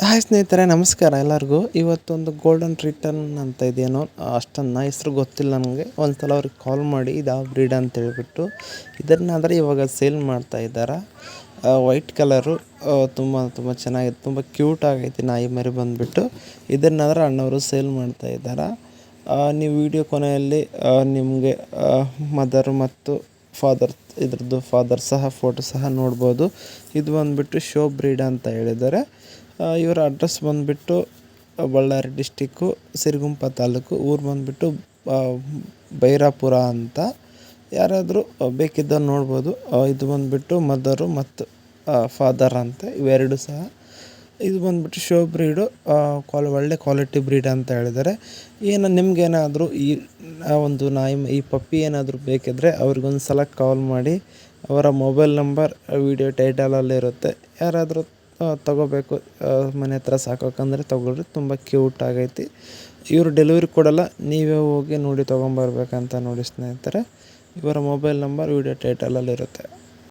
Hi ಸ್ನೇಹಿತರೆ, ನಮಸ್ಕಾರ ಎಲ್ಲರಿಗೂ. ಇವತ್ತೊಂದು ಗೋಲ್ಡನ್ ರಿಟರ್ನ್ ಅಂತ ಇದೇನೋ, ಅಷ್ಟನ್ನು ಹೆಸರು ಗೊತ್ತಿಲ್ಲ ನನಗೆ. ಒಂದು ಸಲ ಅವ್ರಿಗೆ ಕಾಲ್ ಮಾಡಿ, ಇದು ಯಾವ ಬ್ರೀಡ್ ಅಂತ ಹೇಳಿಬಿಟ್ಟು. ಇದನ್ನಾದರೆ ಇವಾಗ ಸೇಲ್ ಮಾಡ್ತಾ ಇದ್ದಾರೆ? ವೈಟ್ ಕಲರು ತುಂಬ ತುಂಬ ಚೆನ್ನಾಗಿದೆ. ತುಂಬ ಕ್ಯೂಟ್ ಆಗೈತೆ ನಾಯಿ ಮರಿ ಬಂದುಬಿಟ್ಟು. ಇದನ್ನಾದ್ರೆ ಅಣ್ಣವರು ಸೇಲ್ ಮಾಡ್ತಾ ಇದ್ದಾರೆ? ನೀವು ವಿಡಿಯೋ ಕೊನೆಯಲ್ಲಿ ನಿಮಗೆ ಮದರ್ ಮತ್ತು ಫಾದರ್ ಇದ್ರದ್ದು ಫಾದರ್ ಸಹ ಫೋಟೋ ಸಹ ನೋಡ್ಬೋದು. ಇದು ಬಂದುಬಿಟ್ಟು ಶೋ ಬ್ರೀಡ್ ಅಂತ ಹೇಳಿದ್ದಾರೆ. ಇವರ ಅಡ್ರೆಸ್ ಬಂದುಬಿಟ್ಟು ಬಳ್ಳಾರಿ ಡಿಸ್ಟಿಕ್ಕು, ಸಿರಿಗುಂಪ ತಾಲೂಕು, ಊರು ಬಂದುಬಿಟ್ಟು ಬೈರಾಪುರ ಅಂತ. ಯಾರಾದರೂ ಬೇಕಿದ್ದ ನೋಡ್ಬೋದು. ಇದು ಬಂದುಬಿಟ್ಟು ಮದರು ಮತ್ತು ಫಾದರ್ ಅಂತ, ಇವೆರಡು ಸಹ. ಇದು ಬಂದುಬಿಟ್ಟು ಶೋ ಬ್ರೀಡು ಕ್ವಾಲ್, ಒಳ್ಳೆ ಕ್ವಾಲಿಟಿ ಬ್ರೀಡ್ ಅಂತ ಹೇಳಿದ್ದಾರೆ. ಏನು, ನಿಮಗೇನಾದರೂ ಈ ಒಂದು ನಾಯಿ, ಈ ಪಪ್ಪಿ ಏನಾದರೂ ಬೇಕಿದ್ದರೆ ಅವ್ರಿಗೊಂದು ಸಲ ಕಾಲ್ ಮಾಡಿ, ಅವರ ಮೊಬೈಲ್ ನಂಬರ್ ವಿಡಿಯೋ ಟೈಟಲಲ್ಲಿರುತ್ತೆ ಯಾರಾದರೂ ತಗೋಬೇಕು. ಮನೆ ಹತ್ರ ಸಾಕೋಕಂದ್ರೆ ತೊಗೊಳ್ರಿ, ತುಂಬ ಕ್ಯೂಟ್ ಆಗೈತಿ. ಇವರು ಡೆಲಿವರಿ ಕೊಡಲ್ಲ, ನೀವೇ ಹೋಗಿ ನೋಡಿ ತೊಗೊಂಬರ್ಬೇಕಂತ ನೋಡಿ ಸ್ನೇಹಿತರೆ. ಇವರ ಮೊಬೈಲ್ ನಂಬರ್ ವಿಡಿಯೋ ಟೈಟಲಲ್ಲಿರುತ್ತೆ